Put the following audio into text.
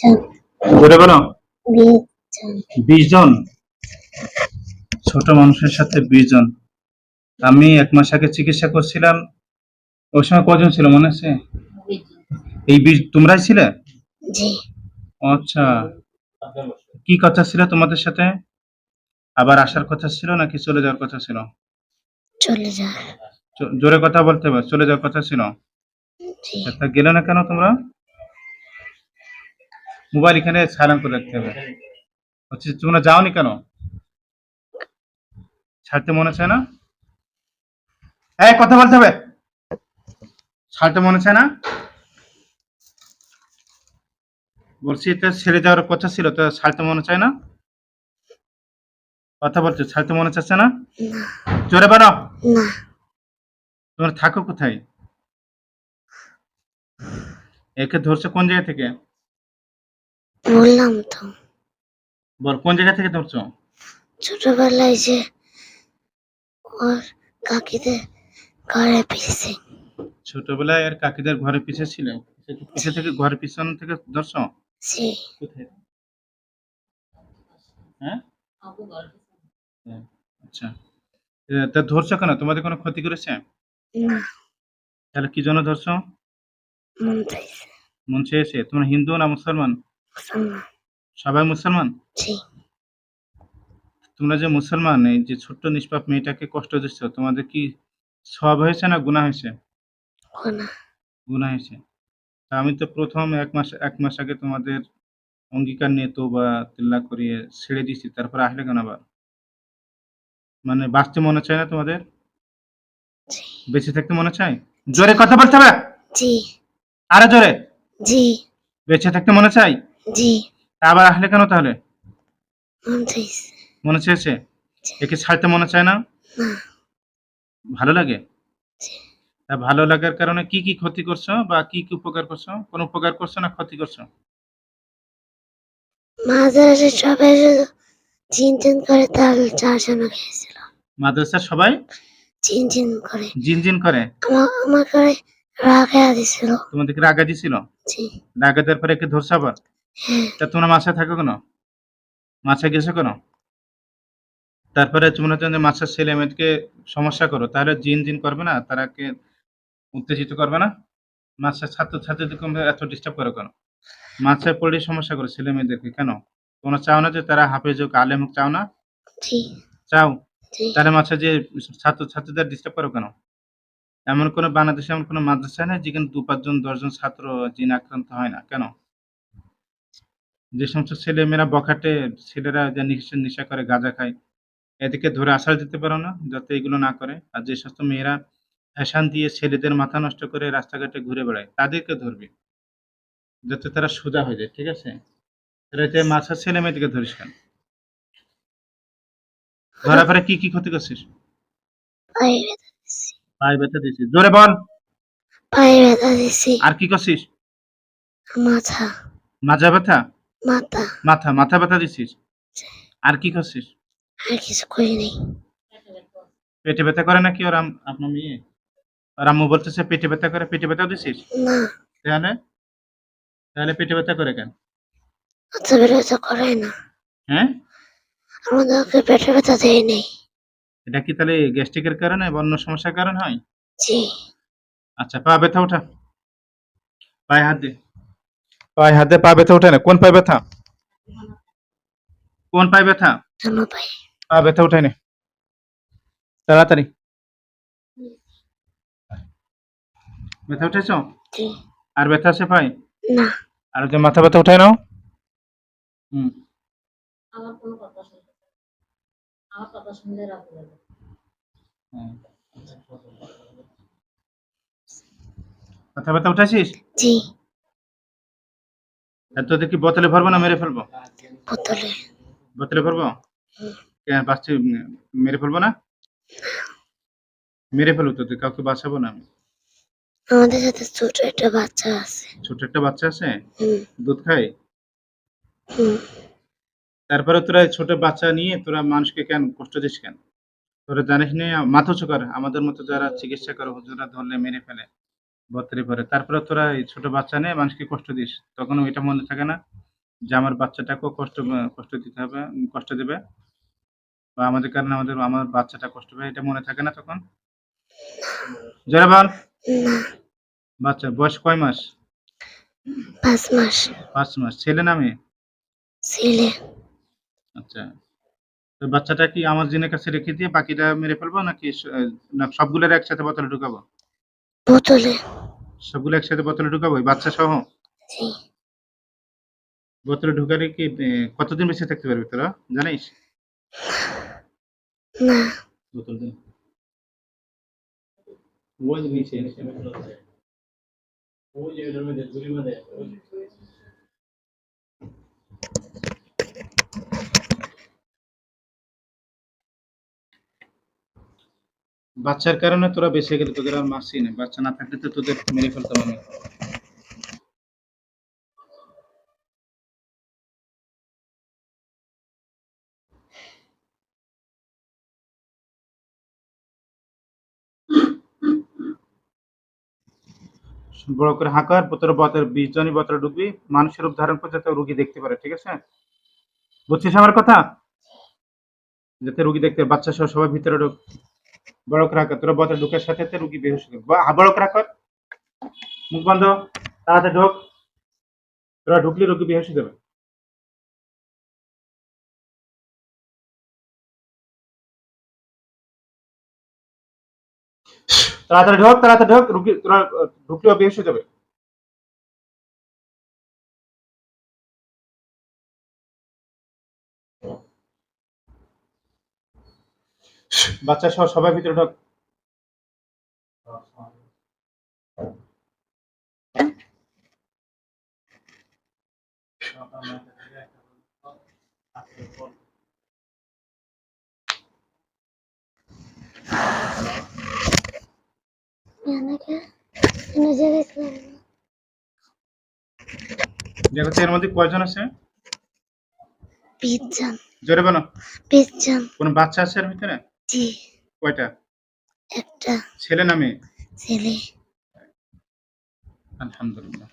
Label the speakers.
Speaker 1: জন।
Speaker 2: জোরে বলো।
Speaker 1: বিশ জন।
Speaker 2: ছোট মানুষের সাথে বিশ জন। আমি এক মাস আগে চিকিৎসা করছিলাম। ওই সময় কজন ছিল মনে আছে? এই বিশ তোমরাই ছিলে? আচ্ছা। কি কথা ছিল তোমাদের সাথে? আবার আসার কথা ছিল নাকি চলে যাওয়ার কথা ছিল?
Speaker 1: চলে
Speaker 2: জোরে কথা বলতে হবে চলে যাওয়ার কথা ছিল?
Speaker 1: জি।
Speaker 2: গেলে না কেন তোমরা? মোবাইল এখানে সাইলেন্ট করে রাখতে হবে। হচ্ছে তোমরা যাওনি কেন? ছাড়তে মনে চায় না? এই কথা বলতে হবে। ছাড়তে মনে চায় না? বলছি এটা ছেড়ে যাওয়ার কথা ছিল তো ছাড়তে মনে চায় না? কথা বলছো ছাড়তে মনে চাচ্ছে না? জোরে বাড়ো তোমরা থাকো কোথায়? একে ধরছো কোন জায়গা থেকে?
Speaker 1: বললাম তো।
Speaker 2: বল কোন জায়গা থেকে ধরছো?
Speaker 1: ছোটবেলায় যে ওর কাকিদের ঘরে পিসে
Speaker 2: ছোটবেলায় আর কাকিদের ঘরে পিছে ছিল পিছে থেকে ঘরের পিছন থেকে ধরছো?
Speaker 1: জি
Speaker 2: কোথায়? হ্যাঁ? হ্যাঁ, আচ্ছা। তা ধরছো কেন? তোমাদের কোনো ক্ষতি করেছে?
Speaker 1: না।
Speaker 2: তাহলে কি জন্য ধরছো?
Speaker 1: মন চাইছে।
Speaker 2: মন চেয়েছে? তোমরা হিন্দু না মুসলমান?
Speaker 1: মুসলমান।
Speaker 2: সবাই মুসলমান?
Speaker 1: জি।
Speaker 2: তোমরা যে মুসলমান এই যে ছোট্ট নিষ্পাপ মেয়েটাকে কষ্ট দিচ্ছ তোমাদের কি সব হয়েছে না গুনাহ হয়েছে? গুনাহ। হয়েছে। আমি তো প্রথম এক মাস এক মাস আগে তোমাদের অঙ্গীকার নিয়ে তো বা তিল্লা করিয়ে ছেড়ে দিয়েছি তারপর আসলে কেন আবার? মানে বাঁচতে মনে চায় না তোমাদের? বেঁচে থাকতে মনে চায়? জোরে কথা বলতে হবে?
Speaker 1: জি।
Speaker 2: আরে জোরে?
Speaker 1: জি।
Speaker 2: বেঁচে থাকতে মনে চাই
Speaker 1: জি।
Speaker 2: আবার আসলে কেন তাহলে?
Speaker 1: মনে
Speaker 2: চেয়েছে? একে ছাড়তে মনে চায় না? ভালো লাগে? তা ভালো লাগার কারণে কি কি ক্ষতি করছ বা কি কি উপকার করছ? কোন উপকার করছ না ক্ষতি করছ?
Speaker 1: মাদ্রাসে সবাই শুধু চিন চিন করে তাল চারজন খেয়েছিল।
Speaker 2: মাদ্রাসার সবাই?
Speaker 1: চিন চিন করে।
Speaker 2: করে?
Speaker 1: আমার রাখা দিছিল।
Speaker 2: তোমাদেরকে রাগা দিছিল
Speaker 1: জি।
Speaker 2: রাগা দেওয়ার পরে একে ধরছো আবার? তা তোমরা মাছে থাকো কেন? মাছে গেছো কেন? তারপরে তোমরা যদি মাছের ছেলে মেয়েকে সমস্যা করো। তাহলে জিন জিন করবে না তারাকে উত্তেজিত করবে না? মাছের ছাত্র ছাত্রীদের এত ডিস্টার্ব করো কেন? মাছের পড়ে সমস্যা করো ছেলে মেয়েদেরকে কেন? তোমরা চাও না যে তারা হাফেজ হোক আলেম হোক চাও না? চাও? তাহলে মাছের যে ছাত্র ছাত্রীদের ডিস্টার্ব করো কেন? এমন কোনো বাংলাদেশে এমন কোনো মাদ্রাসা নেই যেখানে দু পাঁচজন দশজন ছাত্র জিন আক্রান্ত হয় না কেন? যে সমস্ত ছেলে মেয়েরা বখাটে ছেলেরা যে নিশা নেশা করে গাঁজা খায় এদিকে ধরে আশ্বাস দিতে পারো না যাতে এগুলো না করে। আর যে সমস্ত মেয়েরা ফ্যাশন দিয়ে ছেলেদের মাথা নষ্ট করে রাস্তাঘাটে ঘুরে বেড়ায় তাদেরকে ধরবি। যাতে তারা সোজা হয়ে যায় ঠিক আছে? যে মাছের ছেলে মেয়েদেরকে ধরিস কেন? ধরার পরে কি কি ক্ষতি করছিস?
Speaker 1: পায়ে ব্যথা দিছি।
Speaker 2: পায়ে ব্যথা দিছিস জোরে বল।
Speaker 1: পায়ে ব্যথা দিছি।
Speaker 2: আর কি করছিস?
Speaker 1: মাথা।
Speaker 2: মাজা ব্যথা?
Speaker 1: মাথা।
Speaker 2: মাথা মাথা ব্যথা দিছিস? আর কি করছিস?
Speaker 1: আর কিছু করি নাই।
Speaker 2: পেটে ব্যথা করে নাকি ওর আপনার মেয়ে? আর আম্মু বলতেছে পেটে ব্যথা করে পেটে ব্যথা দিছিস?
Speaker 1: না।
Speaker 2: তাহলে? তাহলে পেটে ব্যথা করে কেন?
Speaker 1: মাথা ব্যথা করে না।
Speaker 2: হ্যাঁ?
Speaker 1: আমাদেরকে পেটে ব্যথা দেয় নেই।
Speaker 2: এটা কি তাহলে গ্যাস্ট্রিকের কারণে বা অন্য সমস্যার কারণ হয়?
Speaker 1: জি।
Speaker 2: আচ্ছা পা ব্যথা ওঠা। পায়ে হাত দে। পায়ে হাত পা ব্যথা ওঠে না? কোন পায়ে ব্যথা? কোন পায়ে ব্যথা? পা ব্যথা উঠাই নে। তাড়াতাড়ি। ব্যথা উঠেছ?
Speaker 1: জি।
Speaker 2: আর ব্যথা আছে পায়ে
Speaker 1: না।
Speaker 2: আর যে মাথা ব্যথা উঠাই নাও। হুম।
Speaker 3: আমার কোনো কথা শুনতে। আমার কথা শুনলে রাগ লাগে
Speaker 2: হুম। মাথা ব্যথা উঠাইছিস
Speaker 1: জি।
Speaker 2: তোদের কি বোতলে ভরবো না মেরে ফেলব?
Speaker 1: বোতলে।
Speaker 2: বোতলে ভরবো? কেন বাচ্চা মেরে ফেলব না? মেরে ফেলব তোদের কাউকে বাঁচাবো না আমি।
Speaker 1: আমাদের সাথে ছোট একটা বাচ্চা আছে।
Speaker 2: ছোট একটা বাচ্চা আছে? দুধ খায়? তারপরে তোরা ছোট বাচ্চা নিয়ে তোরা মানুষকে কেন কষ্ট দিস কেন? তোরা জানিস নি মাথা উঁচু কর আমাদের মতো যারা চিকিৎসা করে হুজুরা ধরলে মেরে ফেলে। বতরে পরে তারপরে তোরা এই ছোট বাচ্চা নিয়ে মানুষকে কষ্ট দিস। তখন ওইটা মনে থাকে না যে আমার বাচ্চাটাকেও কষ্ট কষ্ট দিতে হবে কষ্ট দেবে। বা আমাদের কারণে আমাদের আমার বাচ্চাটা কষ্ট পাবে এটা মনে থাকে না তখন। জয় বল। বাচ্চা বয়স কয় মাস?
Speaker 1: পাঁচ মাস।
Speaker 2: পাঁচ মাস। ছেলে না মেয়ে?
Speaker 1: ছেলে।
Speaker 2: আচ্ছা। তো বাচ্চাটা কি আমার জিনের কাছে রেখে দিয়ে বাকিটা মেরে ফেলব নাকি সবগুলোর একসাথে বোতলে ঢুকাবো?
Speaker 1: বোতলে।
Speaker 2: সবগুলো একসাথে বোতলে ঢুকাবো? বাচ্চা সহ বোতলে ঢুকালে কি কতদিন বেঁচে থাকতে পারবে তোরা? জানিস?
Speaker 1: না।
Speaker 2: বোতল দিন ওই যে নিচে বাচ্চার কারণে তোরা বেঁচে গেলে তোদের আর মারছি না বাচ্চা না থাকলে তো তোদের মেরে ফেলতাম আমি বড় করে হাঁকার তোর বতের বিশ জনই বতরে ঢুকবি মানুষের রূপ ধারণ করে যাতে রুগী দেখতে পারে, ঠিক আছে? বুঝছিস আমার কথা? যাতে রুগী দেখতে বাচ্চা সহ সবাই ভিতরে বড় করে তোরা বতরে ঢুকার সাথে রুগী বেহুশ বড় করে মুখ বন্ধ, তাড়াতাড়ি ঢোক। তোরা ঢুকলে, রুগী বেহুশ যাবে। তাড়াতাড়ি ঢোক তাড়াতাড়ি ঢোক। রুগী তোরা ঢুকলেও বেহুশ হয়ে যাবে। বাচ্চা সহ সবাই ভিতরে ঢোক। দেখো এর মধ্যে কয়জন আছে? জোরে
Speaker 1: পিজ্জান
Speaker 2: কোনো বাচ্চা আছে এর ভিতরে?
Speaker 1: জি
Speaker 2: কয়টা?
Speaker 1: একটা।
Speaker 2: ছেলে না মেয়ে?
Speaker 1: ছেলে।
Speaker 2: আলহামদুলিল্লাহ।